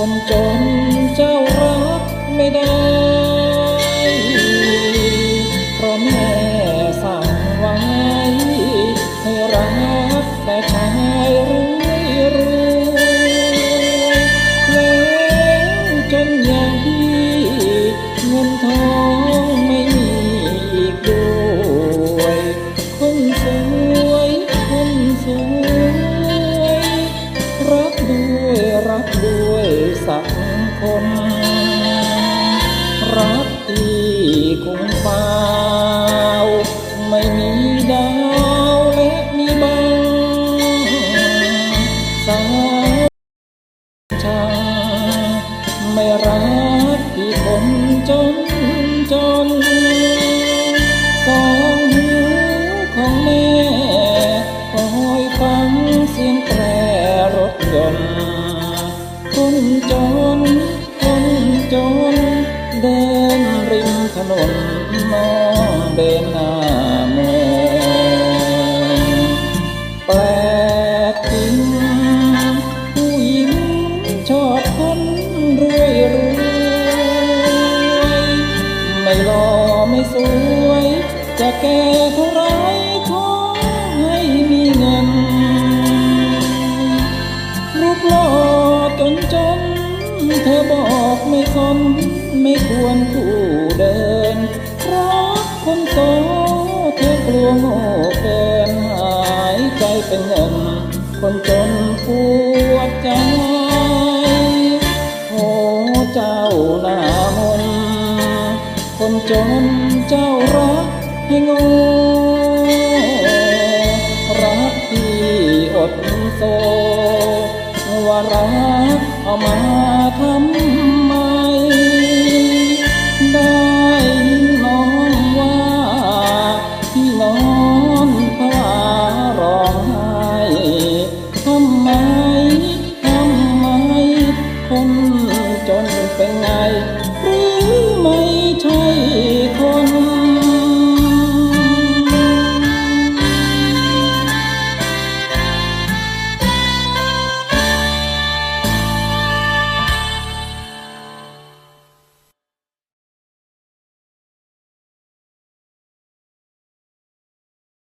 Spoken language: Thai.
คนจนเจ้ารักไม่ได้เพราะแม่สั่งไว้ให้รักแต่ชายรวยรวยแล้วจนอย่างที่เงินทอง คน รักที่คงเปล่าไม่มีดาวและมีบางสาวชางไม่รักที่คนจน ริมถนนมองเบนหน้าเมืองแปลกจริงผู้หญิงชอบคนรวยรวยไม่หล่อไม่สวย จะแก่เท่าไรขอให้มีเงินรูปหล่อจนจนเธอบอกไม่สนไม่ควรผู้เดิน คนโตเธอกลัวโง่เกินหายใจเป็นเงิน คนจนปวดใจโอ้เจ้าหน้ามนคนจนเจ้ารักให้โง่รักที่อดโซว่ารักเอามา เป็นไงหรือไม่ใช่